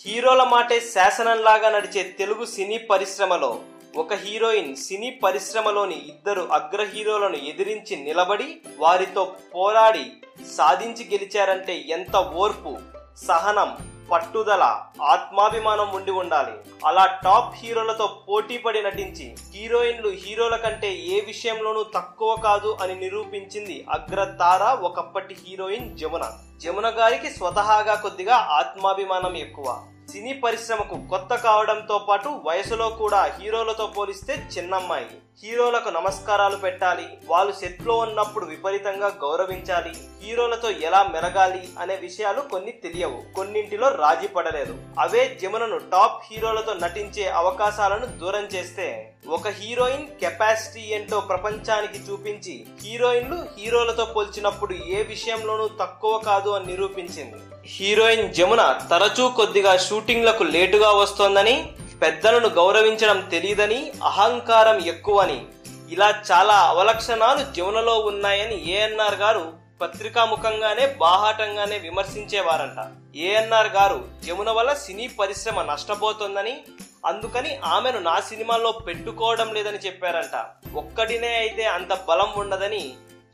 హీరోల మాటే శాసనంలాగా నడిచే తెలుగు సినీ పరిశ్రమలో ఒక హీరోయిన్ సినీ పరిశ్రమలోని ఇద్దరు అగ్ర హీరోలను ఎదిరించి నిలబడి వారితో పోరాడి సాధించి గెలిచారంటే ఎంత ఓర్పు సహనం పట్టుదల ఆత్మాభిమానం ఉండి ఉండాలి. అలా టాప్ హీరోలతో పోటీ పడి నటించి హీరోయిన్లు హీరోల కంటే ఏ విషయంలోనూ తక్కువ కాదు అని నిరూపించింది అగ్రతార ఒకప్పటి హీరోయిన్ జమున. జమున గారికి స్వతహాగా కొద్దిగా ఆత్మాభిమానం ఎక్కువ. సినీ పరిశ్రమకు కొత్త కావడంతో పాటు వయసులో కూడా హీరోలతో పోలిస్తే చిన్నమ్మాయి. హీరోలకు నమస్కారాలు పెట్టాలి. వాళ్ళు సెట్లో ఉన్నప్పుడు విపరీతంగా గౌరవించాలి. హీరోలతో ఎలా మెలగాలి అనే విషయాలు కొన్ని తెలియవు. కొన్నింటిలో రాజీ పడలేదు. అవే జమునను టాప్ హీరోలతో నటించే అవకాశాలను దూరం చేస్తే ఒక హీరోయిన్ కెపాసిటీ ఏంటో ప్రపంచానికి చూపించి హీరోయిన్లు హీరోలతో పోల్చినప్పుడు ఏ విషయంలోనూ తక్కువ కాదు అని నిరూపించింది. హీరోయిన్ జమున తరచూ కొద్దిగా షూటింగ్లకు లేటుగా వస్తోందని పెద్దలను గౌరవించడం తెలియదని అహంకారం ఎక్కువని ఇలా చాలా అవలక్షణాలు జీవనలో ఉన్నాయని ఏఎన్ఆర్ గారు పత్రికాముఖంగానే బాహాటంగానే విమర్శించేవారంట. ఏఎన్ఆర్ గారు జమున వల్ల సినీ పరిశ్రమ నష్టపోతోందని అందుకని ఆమెను నా సినిమాల్లో పెట్టుకోవడం లేదని చెప్పారంట. ఒక్కడినే అయితే అంత బలం ఉండదని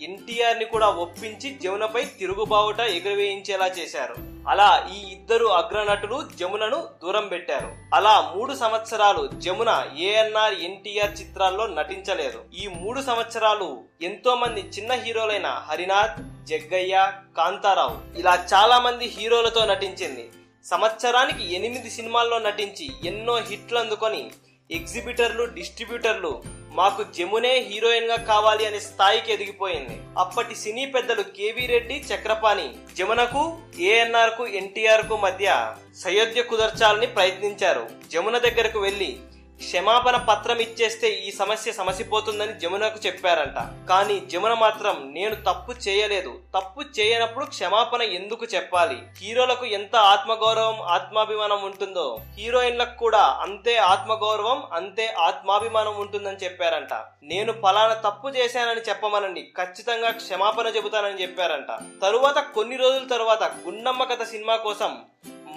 ఎన్టీఆర్ని కూడా ఒప్పించి జమునపై తిరుగుబావుట ఎగురవేయించేలా చేశారు. అలా ఈ ఇద్దరు అగ్రనటులు జమునను దూరం పెట్టారు. అలా మూడు సంవత్సరాలు జమున ఏఎన్ఆర్ ఎన్టీఆర్ చిత్రాల్లో నటించలేదు. ఈ మూడు సంవత్సరాలు ఎంతో మంది చిన్న హీరోలైన హరినాథ్ జగ్గయ్య కాంతారావు ఇలా చాలా మంది హీరోలతో నటించింది. సంవత్సరానికి ఎనిమిది సినిమాల్లో నటించి ఎన్నో హిట్లు అందుకొని ఎగ్జిబిటర్లు డిస్ట్రిబ్యూటర్లు మాకు జమునే హీరోయిన్గా కావాలి అనే స్థాయికి ఎదిగిపోయింది. అప్పటి సినీ పెద్దలు కేవీ రెడ్డి చక్రపాణి జమునకు ఏఎన్ఆర్కు ఎన్టీఆర్కు మధ్య సయోధ్య కుదర్చాలని ప్రయత్నించారు. జమున దగ్గరకు వెళ్ళి క్షమాపణ పత్రం ఇచ్చేస్తే ఈ సమస్య సమసిపోతుందని జమునకు చెప్పారంట. కానీ జమున మాత్రం నేను తప్పు చేయలేదు. తప్పు చేయనప్పుడు క్షమాపణ ఎందుకు చెప్పాలి? హీరోలకు ఎంత ఆత్మగౌరవం ఆత్మాభిమానం ఉంటుందో? హీరోయిన్లకు కూడా అంతే ఆత్మగౌరవం అంతే ఆత్మాభిమానం ఉంటుందని చెప్పారంట. నేను ఫలానా తప్పు చేశానని చెప్పమనండి. ఖచ్చితంగా క్షమాపణ చెబుతానని చెప్పారంట. తరువాత కొన్ని రోజుల తరువాత గుండమ్మ కథ సినిమా కోసం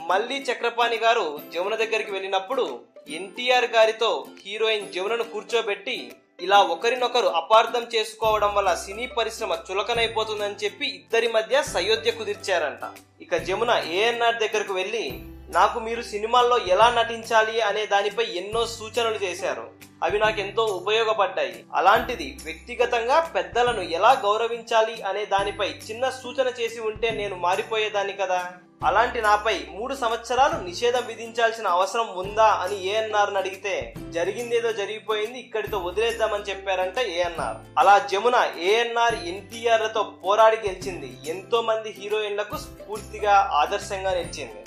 మళ్ళీ చక్రపాణి గారు జమున దగ్గరికి వెళ్ళినప్పుడు ఎన్టీఆర్ గారితో హీరోయిన్ జమునను కూర్చోబెట్టి ఇలా ఒకరినొకరు అపార్థం చేసుకోవడం వల్ల సినీ పరిశ్రమ చులకనైపోతుందని చెప్పి ఇద్దరి మధ్య సయోధ్య కుదిర్చారంట. ఇక జమున ఏఎన్ఆర్ దగ్గరకు వెళ్ళి నాకు మీరు సినిమాల్లో ఎలా నటించాలి అనే దానిపై ఎన్నో సూచనలు చేశారు. అవి నాకెంతో ఉపయోగపడ్డాయి. అలాంటిది వ్యక్తిగతంగా పెద్దలను ఎలా గౌరవించాలి అనే దానిపై చిన్న సూచన చేసి ఉంటే నేను మారిపోయేదాన్ని కదా? అలాంటి నాపై మూడు సంవత్సరాలు నిషేధం విధించాల్సిన అవసరం ఉందా అని ఏఎన్ఆర్ని అడిగితే జరిగిందేదో జరిగిపోయింది ఇక్కడితో వదిలేద్దామని చెప్పారంటే ఏఎన్ఆర్. అలా జమున ఏఎన్ఆర్ ఎన్టీఆర్లతో పోరాడి గెలిచింది. ఎంతో మంది హీరోయిన్లకు స్ఫూర్తిగా ఆదర్శంగా నిలిచింది.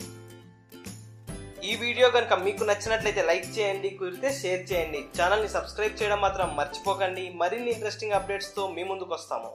ఈ వీడియో కనుక మీకు నచ్చినట్లయితే లైక్ చేయండి కుదిరితే షేర్ చేయండి. ఛానల్ని సబ్స్క్రైబ్ చేయడం మాత్రం మర్చిపోకండి. మరిన్ని ఇంట్రెస్టింగ్ అప్డేట్స్తో మీ ముందుకు వస్తాము